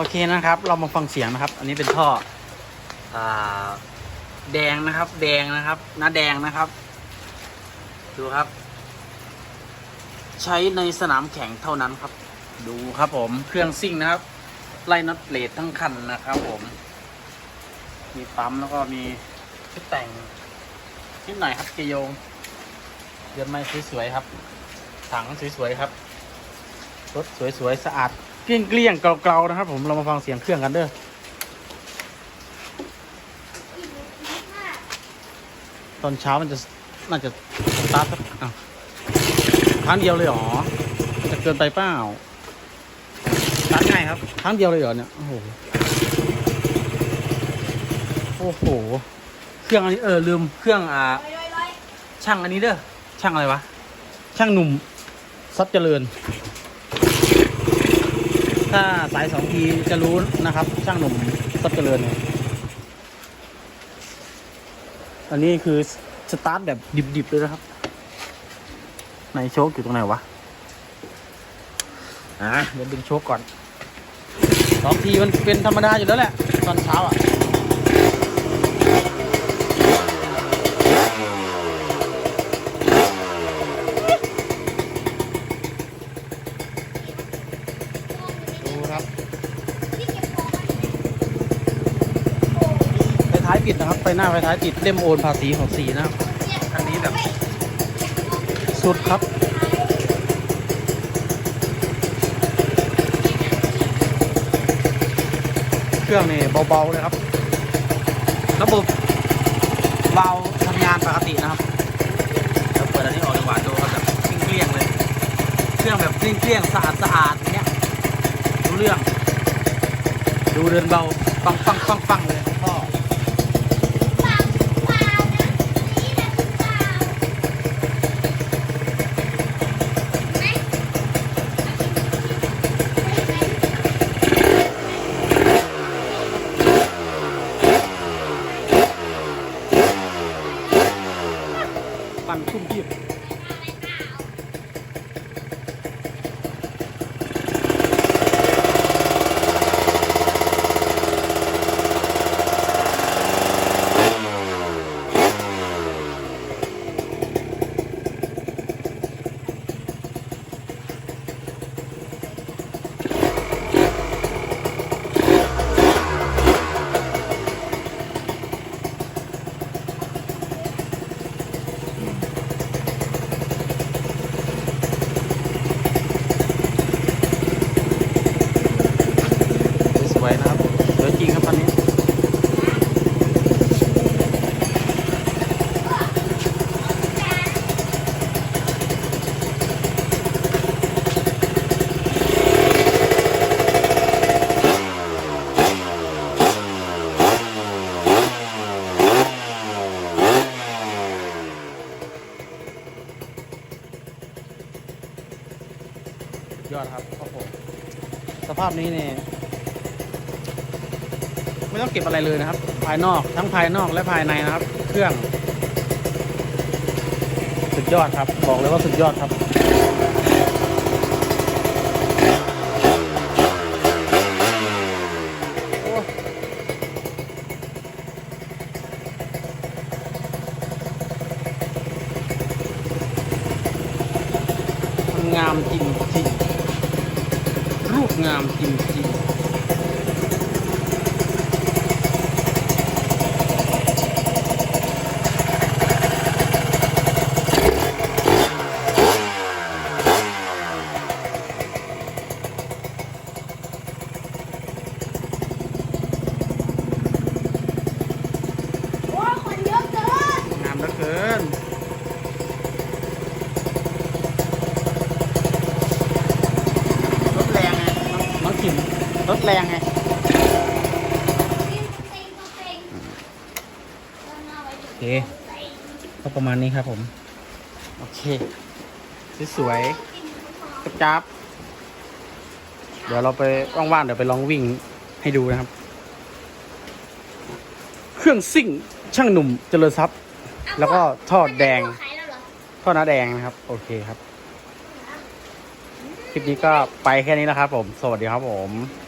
โอเคนะครับ เรามาฟังเสียงนะครับ อันนี้เป็นท่ออ่าแดงนะครับ แดงนะครับน้าแดงนะครับ ดูครับ ใช้ในสนามแข่งเท่านั้นครับ ดูครับผมเครื่องซิ่งนะครับ ไล่น็อตเลดทั้งคันนะครับ ผม มีปั๊มแล้วก็มีชุดแต่งนิดหน่อยครับเกยโยงเดือนไม้สวยๆครับ ถังสวยๆครับรถสวยๆสะอาด เกลี้ยงๆเกลาๆนะครับ ผมเรามาฟังเสียงเครื่องกันเด้อตอนเช้ามันจะน่าจะสตาร์ทสักอ้าวครั้งเดียวเลยเหรอมันจะเกินไปเปล่าสตาร์ทง่ายครับครั้งเดียวเลยเหรอเนี่ยโอ้โหโอ้โหเครื่องอันนี้เออลืมเครื่องอ่าช่างอันนี้เด้อช่างอะไรวะช่างหนุ่มซับเจริญ ถ้าสายสองทีจะรู้นะครับ ช่างหนุ่มสับเจริญเนี่ยอันนี้คือสตาร์ทแบบดิบๆเลยนะครับไหนโชคอยู่ตรงไหนวะอะเดี๋ยวดึงโชคก่อนสองทีมันเป็นธรรมดาอยู่แล้วแหละ ตอนเช้าอะ ดูครับไฟ ท้ายปิดนะครับไฟหน้าไฟท้ายปิดเล่มโอนภาษีของสีนะครับอันนี้แบบสุดครับเครื่องนี่เบาๆเลยครับ ระบบเบาทำงานปกตินะครับเดี๋ยวเปิดอันนี้ออกดีกว่าดูครับแบบเกลี้ยงเลย เครื่องแบบเกลี้ยงสะอาดสะอาดๆเนี้ยรู้เรื่อง ดูเดินเบาฟังฟังฟังฟังเลย พ่อปั่นชุ่มยิบ สวยๆนะครับ สวยจริงครับคันนี้ ยอดครับโอ้โหสภาพนี้เนี่ยไม่ต้องเก็บอะไรเลยนะครับ ภายนอกทั้งภายนอกและภายในนะครับ เครื่อง สุดยอดครับ บอกเลยว่าสุดยอดครับงามจริงจริง งามจริงจริงๆ โอ้ยคนเยอะเกิน งามเหลือเกิน รถแรงไงน้องน้องขิมรถ แรงไงกินสเต็งสเต็งเดินมาไว้โอเคก็ประมาณนี้ครับผม โอเค สวยๆกระจับเดี๋ยวเราไปว่างๆเดี๋ยวไปลองวิ่งให้ดูนะครับ เครื่องซิ่งช่างหนุ่มเจริญทรัพย์ แล้วก็ทอดแดงขายแล้วเหรอทอดน้าแดงนะครับ โอเคครับ คลิปนี้ก็ไปแค่นี้นะครับผม สวัสดีครับผมส